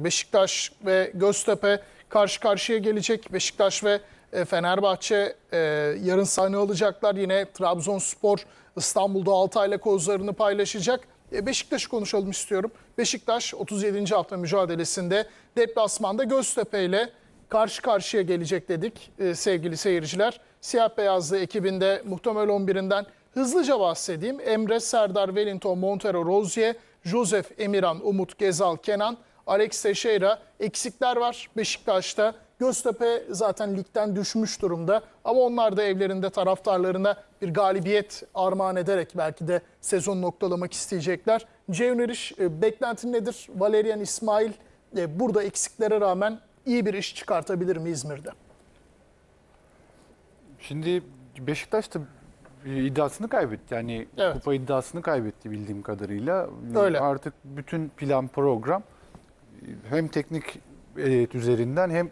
Beşiktaş ve Göztepe karşı karşıya gelecek. Beşiktaş ve e, Fenerbahçe e, yarın sahne alacaklar. Yine Trabzonspor İstanbul'da Altay'la kozlarını paylaşacak. E, Beşiktaş'ı konuşalım istiyorum. Beşiktaş 37. hafta mücadelesinde deplasmanda Göztepe ile karşı karşıya gelecek dedik e, sevgili seyirciler. Siyah beyazlı ekibinde muhtemel 11'inden hızlıca bahsedeyim. Emre, Serdar, Wellington, Montero, Rozier, Josef, Emirhan, Umut, Gezal, Kenan, Alex Teixeira eksikler var Beşiktaş'ta. Göztepe zaten ligden düşmüş durumda ama onlar da evlerinde taraftarlarına bir galibiyet armağan ederek belki de sezon noktalamak isteyecekler. Ceyhun Eriş e, beklentin nedir? Valerian İsmail e, burada eksiklere rağmen iyi bir iş çıkartabilir mi İzmir'de? Şimdi Beşiktaş da e, iddiasını kaybetti. Yani Evet. kupa iddiasını kaybetti bildiğim kadarıyla. Öyle. Artık bütün plan program hem teknik heyet üzerinden hem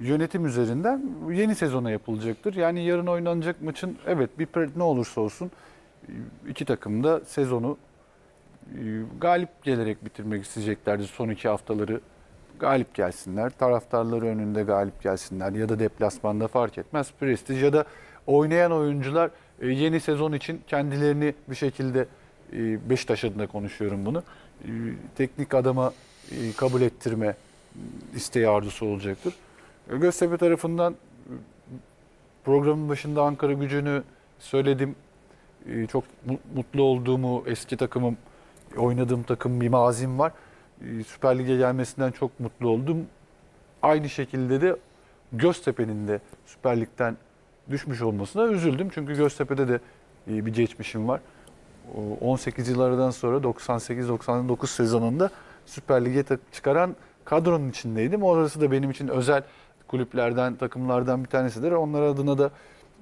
yönetim üzerinden yeni sezona yapılacaktır. Yani yarın oynanacak maçın evet bir ne olursa olsun e, iki takım da sezonu e, galip gelerek bitirmek isteyeceklerdir son iki haftaları. Galip gelsinler, taraftarları önünde galip gelsinler ya da deplasmanda fark etmez. Prestij ya da oynayan oyuncular e, yeni sezon için kendilerini bir şekilde Beşiktaş adına konuşuyorum bunu. Teknik adama kabul ettirme e, isteği arzusu olacaktır. E, Göztepe tarafından e, programın başında Ankara gücünü söyledim. E, Çok mu- mutlu olduğumu, eski takımım, oynadığım takım bir mazim var. E, Süper Lig'e gelmesinden çok mutlu oldum. Aynı şekilde de Göztepe'nin de Süper Lig'den düşmüş olmasına üzüldüm. Çünkü Göztepe'de de e, bir geçmişim var. O 18 yıllardan sonra 98-99 sezonunda Süper Lig'e çıkaran kadronun içindeydim. Orası da benim için özel kulüplerden, takımlardan bir tanesidir. Onlar adına da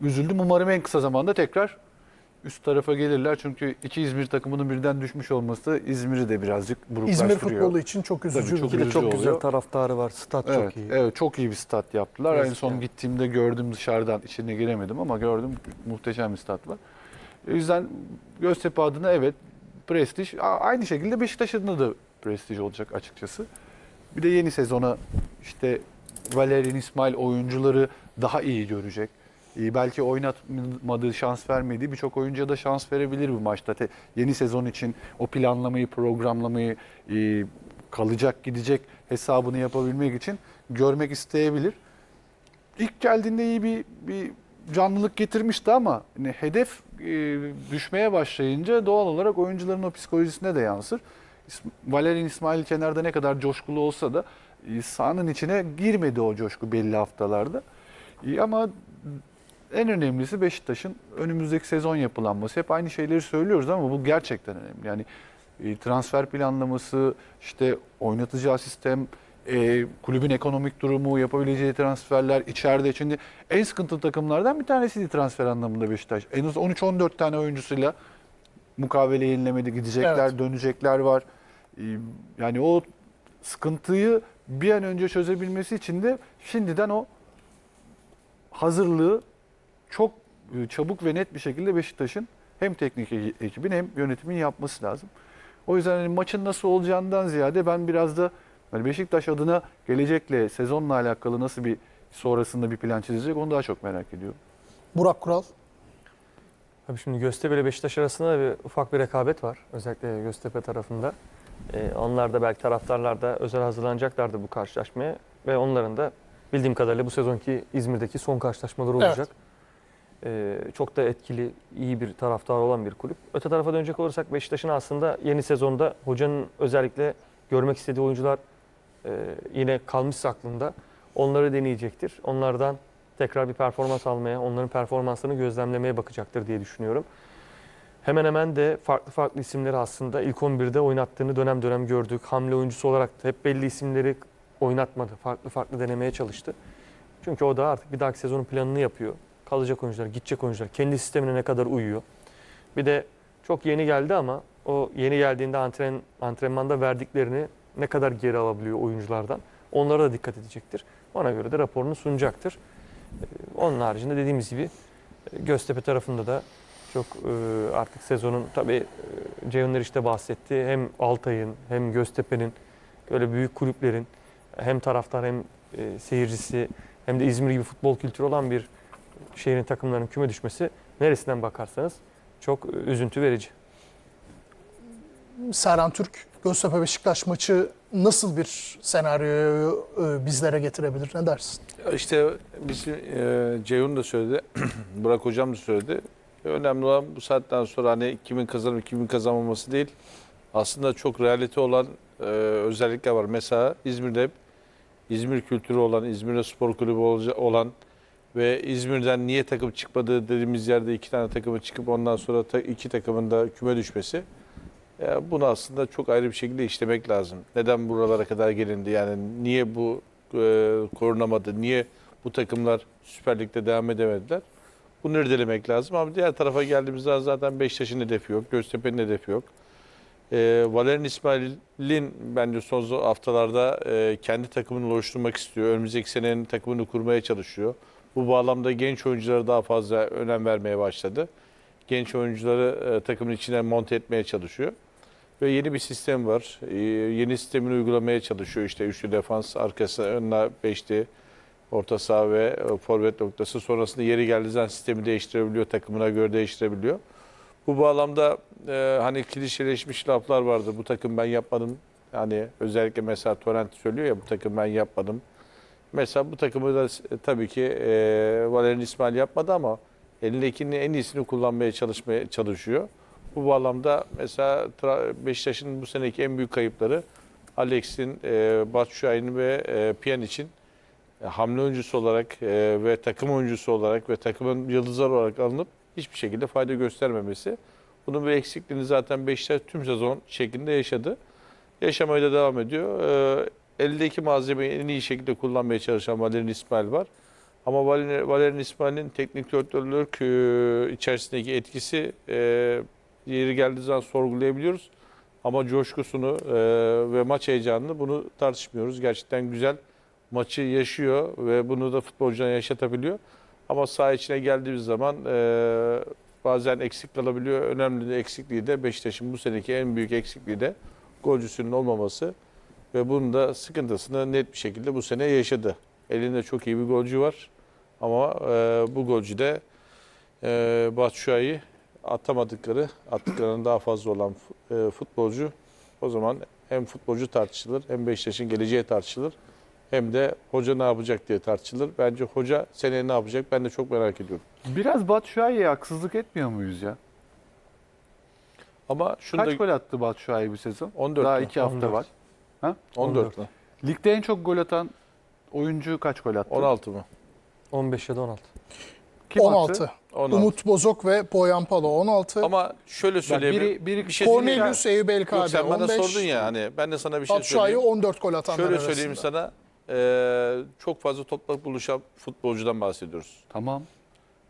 üzüldüm. Umarım en kısa zamanda tekrar üst tarafa gelirler. Çünkü iki İzmir takımının birden düşmüş olması İzmir'i de birazcık buruklaştırıyor. İzmir futbolu için çok üzücü çok Bir de üzücü çok oluyor. güzel taraftarı var. Stat Evet, çok iyi. evet çok iyi bir stat yaptılar. en Yazık son yani. gittiğimde gördüm dışarıdan içine giremedim ama gördüm muhteşem bir stat var. O yüzden Göztepe adına evet prestij aynı şekilde Beşiktaş adına da prestij olacak açıkçası. Bir de yeni sezona işte Valerian İsmail oyuncuları daha iyi görecek. Belki oynatmadığı, şans vermediği birçok oyuncuya da şans verebilir bu maçta. Yeni sezon için o planlamayı, programlamayı, e, kalacak gidecek hesabını yapabilmek için görmek isteyebilir. İlk geldiğinde iyi bir, bir canlılık getirmişti ama hani hedef e, düşmeye başlayınca doğal olarak oyuncuların o psikolojisine de yansır. Valerian İsmail kenarda ne kadar coşkulu olsa da e, sahanın içine girmedi o coşku belli haftalarda. E, ama en önemlisi Beşiktaş'ın önümüzdeki sezon yapılanması. Hep aynı şeyleri söylüyoruz ama bu gerçekten önemli. Yani e, transfer planlaması, işte oynatacağı sistem, e, kulübün ekonomik durumu, yapabileceği transferler içeride. Şimdi en sıkıntılı takımlardan bir tanesiydi transfer anlamında Beşiktaş. En az 13-14 tane oyuncusuyla mukavele yenilemedi. Gidecekler, Evet. dönecekler var. E, yani o sıkıntıyı bir an önce çözebilmesi için de şimdiden o hazırlığı çok e, çabuk ve net bir şekilde Beşiktaş'ın hem teknik e- ekibin hem yönetimin yapması lazım. O yüzden hani maçın nasıl olacağından ziyade ben biraz da hani Beşiktaş adına gelecekle, sezonla alakalı nasıl bir sonrasında bir plan çizecek onu daha çok merak ediyorum. Burak Kural. Tabii şimdi Göztepe ile Beşiktaş arasında da bir ufak bir rekabet var. Özellikle Göztepe tarafında. Ee, onlar da belki taraftarlar da özel hazırlanacaklardı bu karşılaşmaya. Ve onların da bildiğim kadarıyla bu sezonki İzmir'deki son karşılaşmaları Evet. olacak. Ee, çok da etkili, iyi bir taraftar olan bir kulüp. Öte tarafa dönecek olursak Beşiktaş'ın aslında yeni sezonda hocanın özellikle görmek istediği oyuncular e, yine kalmışsa aklında. Onları deneyecektir. Onlardan tekrar bir performans almaya, onların performanslarını gözlemlemeye bakacaktır diye düşünüyorum. Hemen hemen de farklı farklı isimleri aslında ilk 11'de oynattığını dönem dönem gördük. Hamle oyuncusu olarak da hep belli isimleri oynatmadı. Farklı farklı denemeye çalıştı. Çünkü o da artık bir dahaki sezonun planını yapıyor. Kalacak oyuncular, gidecek oyuncular, kendi sistemine ne kadar uyuyor. Bir de çok yeni geldi ama o yeni geldiğinde antren, antrenmanda verdiklerini ne kadar geri alabiliyor oyunculardan. Onlara da dikkat edecektir. Ona göre de raporunu sunacaktır. Ee, Onun haricinde dediğimiz gibi e, Göztepe tarafında da çok e, artık sezonun tabii e, Ceyhun işte bahsetti. Hem Altay'ın hem Göztepe'nin böyle büyük kulüplerin hem taraftar hem e, seyircisi hem de İzmir gibi futbol kültürü olan bir şehrin takımlarının küme düşmesi neresinden bakarsanız çok üzüntü verici. Serhan Türk, Göztepe Beşiktaş maçı nasıl bir senaryoyu bizlere getirebilir? Ne dersin? İşte bizim e, Ceyhun da söyledi, Burak Hocam da söyledi. Önemli olan bu saatten sonra hani kimin kazanıp kimin kazanmaması değil. Aslında çok realite olan e, özellikler var. Mesela İzmir'de İzmir kültürü olan, İzmir'de spor kulübü olan ve İzmir'den niye takım çıkmadığı dediğimiz yerde iki tane takımı çıkıp ondan sonra ta- iki takımın da küme düşmesi. Ya bunu aslında çok ayrı bir şekilde işlemek lazım. Neden buralara kadar gelindi? Yani niye bu e, korunamadı? Niye bu takımlar Süper Lig'de devam edemediler? Bunu irdelemek lazım ama diğer tarafa geldiğimizde zaten Beşiktaş'ın hedefi yok, Göztepe'nin hedefi yok. E, Valerian İsmail'in bence son haftalarda e, kendi takımını oluşturmak istiyor. Önümüzdeki senenin takımını kurmaya çalışıyor. Bu bağlamda genç oyunculara daha fazla önem vermeye başladı. Genç oyuncuları e, takımın içine monte etmeye çalışıyor. Ve yeni bir sistem var. E, yeni sistemini uygulamaya çalışıyor. İşte üçlü defans, arkası önüne beşli, orta saha ve e, forvet noktası. Sonrasında yeri geldiği zaman sistemi değiştirebiliyor, takımına göre değiştirebiliyor. Bu bağlamda e, hani klişeleşmiş laflar vardı. Bu takım ben yapmadım. Yani özellikle mesela Torrent söylüyor ya bu takım ben yapmadım. Mesela bu takımı da e, tabii ki e, Valerian İsmail yapmadı ama elindekinin en iyisini kullanmaya çalışmaya çalışıyor. Bu bağlamda mesela Beşiktaş'ın bu seneki en büyük kayıpları Alex'in, e, Batshuayi'nin ve e, Pjanic'in e, hamle oyuncusu olarak e, ve takım oyuncusu olarak ve takımın yıldızları olarak alınıp hiçbir şekilde fayda göstermemesi. Bunun bir eksikliğini zaten Beşiktaş tüm sezon şeklinde yaşadı. Yaşamaya da devam ediyor. E, eldeki malzemeyi en iyi şekilde kullanmaya çalışan Valerian İsmail var. Ama Valerian İsmail'in teknik direktörlük e, içerisindeki etkisi e, yeri geldiği zaman sorgulayabiliyoruz. Ama coşkusunu e, ve maç heyecanını bunu tartışmıyoruz. Gerçekten güzel maçı yaşıyor ve bunu da futbolcudan yaşatabiliyor. Ama saha içine geldiğimiz zaman e, bazen eksik kalabiliyor. Önemli eksikliği de Beşiktaş'ın bu seneki en büyük eksikliği de golcüsünün olmaması. Ve bunun da sıkıntısını net bir şekilde bu sene yaşadı. Elinde çok iyi bir golcü var. Ama e, bu golcü de e, Batshuayi atamadıkları, attıklarının daha fazla olan e, futbolcu. O zaman hem futbolcu tartışılır, hem Beşiktaş'ın geleceği tartışılır. Hem de hoca ne yapacak diye tartışılır. Bence hoca seneye ne yapacak ben de çok merak ediyorum. Biraz Batshuayi'ye haksızlık etmiyor muyuz ya? Ama şunu Kaç da gol attı Batshuayi bu sezon? 14 Daha mü? iki hafta 14. var. 14 mü? Ligde en çok gol atan oyuncu kaç gol attı? 16 mı? 15 ya da 16. Kim 16. attı? 16. Umut Bozok ve Poyan Palo 16. Ama şöyle söyleyeyim. biri, biri bir şey? Cornelius Eyüp Yok Elkabe sen bana 15. sordun ya hani ben de sana bir şey Batshuayi söyleyeyim. 14 gol atanlar Şöyle arasında. söyleyeyim sana. Eee, çok fazla topla buluşan futbolcudan bahsediyoruz. Tamam.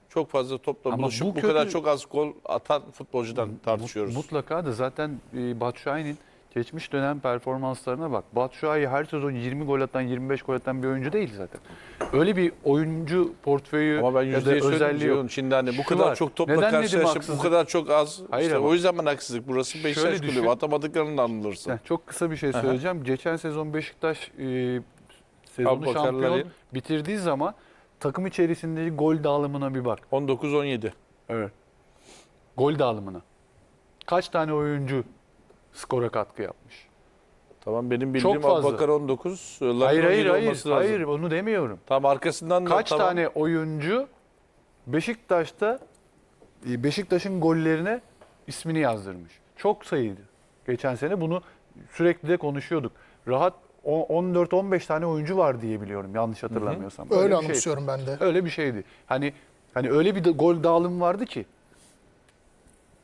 Çok fazla topla Ama buluşup bu bu, kötü- kadar çok az gol atan futbolcudan tartışıyoruz. Mutlaka da zaten e, Batshuayi'nin geçmiş dönem performanslarına bak. Batshuayi her sezon 20 gol atan, 25 gol atan bir oyuncu değil zaten. Öyle bir oyuncu portföyü Ama ben ya da özelliği yok. Şimdi hani bu Şu kadar var. çok topla Neden karşılaşıp bu kadar çok az. Hayır işte ama- o yüzden ben haksızlık. Burası Beşiktaş kulübü. Atamadıklarını da anılırsın. Yani çok kısa bir şey Aha. söyleyeceğim. Geçen sezon Beşiktaş e, sezonu Abubakar'la şampiyon değil. bitirdiği zaman takım içerisindeki gol dağılımına bir bak. 19-17. Evet. Gol dağılımına. Kaç tane oyuncu skora katkı yapmış? Tamam benim bildiğim fazla. Abubakar 19. Larin hayır hayır 17 hayır. lazım. Hayır onu demiyorum. Tamam arkasından da Kaç tamam. tane oyuncu Beşiktaş'ta e, Beşiktaş'ın gollerine ismini yazdırmış. Çok sayıydı. Geçen sene bunu sürekli de konuşuyorduk. Rahat 14-15 tane oyuncu var diye biliyorum yanlış hatırlamıyorsam. Öyle bir şey. anımsıyorum ben de. Öyle bir şeydi. Hani hani öyle bir gol dağılımı vardı ki.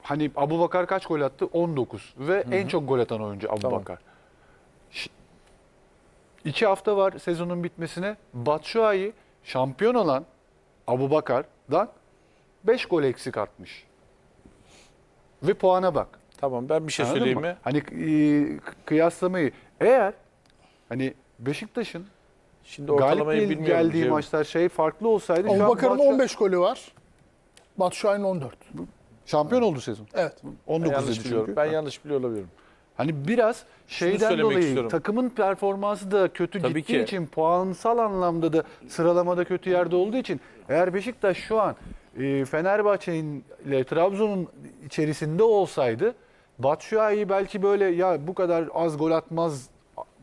Hani Abubakar kaç gol attı? 19 ve en çok gol atan oyuncu Abubakar. Ş- İki hafta var sezonun bitmesine. Batshuayi şampiyon olan Abubakar'dan 5 gol eksik atmış. Ve puana bak. Tamam ben bir şey Anladın söyleyeyim mı? mi? Hani e, kıyaslamayı eğer hani Beşiktaş'ın Şimdi ortalamayı galip bilmiyorum. geldiği maçlar şey farklı olsaydı şu an Abubakar'ın Batshuayi- 15 golü var. Batshuayi'nin 14. Şampiyon oldu sezon. Evet. Ben 19 yanlış biliyorum. çünkü. Ben yanlış biliyor olabilirim. Hani biraz şeyden söylemek dolayı istiyorum. takımın performansı da kötü Tabii gittiği ki. için puansal anlamda da sıralamada kötü yerde olduğu için eğer Beşiktaş şu an e, Fenerbahçe'nin ile Trabzon'un içerisinde olsaydı Batshuayi belki böyle ya bu kadar az gol atmaz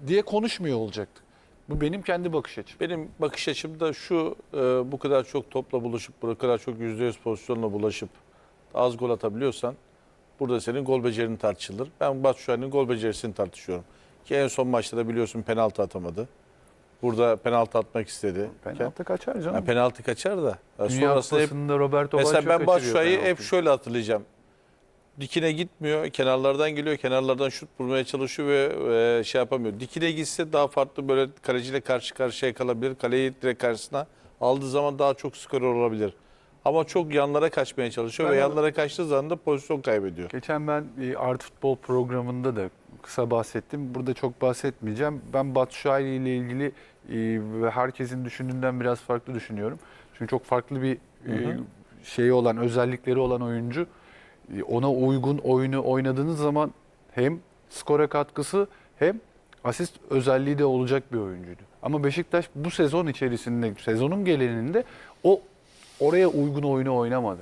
diye konuşmuyor olacaktı. Bu benim kendi bakış açım. Benim bakış açımda şu e, bu kadar çok topla buluşup bu kadar çok %100 pozisyonla bulaşıp az gol atabiliyorsan burada senin gol becerin tartışılır. Ben Batshuayi'nin gol becerisini tartışıyorum. Ki en son maçta da biliyorsun penaltı atamadı. Burada penaltı atmak istedi. Penaltı kaçar canım. Yani penaltı kaçar da. Ya Dünya sonrasında hep Kupası'nda Roberto Mesela ben kaçırıyor Batshuayi'yi hep şöyle hatırlayacağım. Dikine gitmiyor, kenarlardan geliyor, kenarlardan şut vurmaya çalışıyor ve e, şey yapamıyor. Dikine gitse daha farklı böyle kaleciyle karşı karşıya kalabilir. Kaleyi direkt karşısına aldığı zaman daha çok skor olabilir. Ama çok yanlara kaçmaya çalışıyor Ben ve yanlara kaçtığı zaman da pozisyon kaybediyor. Geçen ben Art Futbol programında da kısa bahsettim. Burada çok bahsetmeyeceğim. Ben Batshuayi ile ilgili e, ve herkesin düşündüğünden biraz farklı düşünüyorum. Çünkü çok farklı bir e, şeyi olan, özellikleri olan oyuncu. E, Ona uygun oyunu oynadığınız zaman hem skora katkısı hem asist özelliği de olacak bir oyuncuydu. Ama Beşiktaş bu sezon içerisinde, sezonun geleninde o oraya uygun oyunu oynamadı.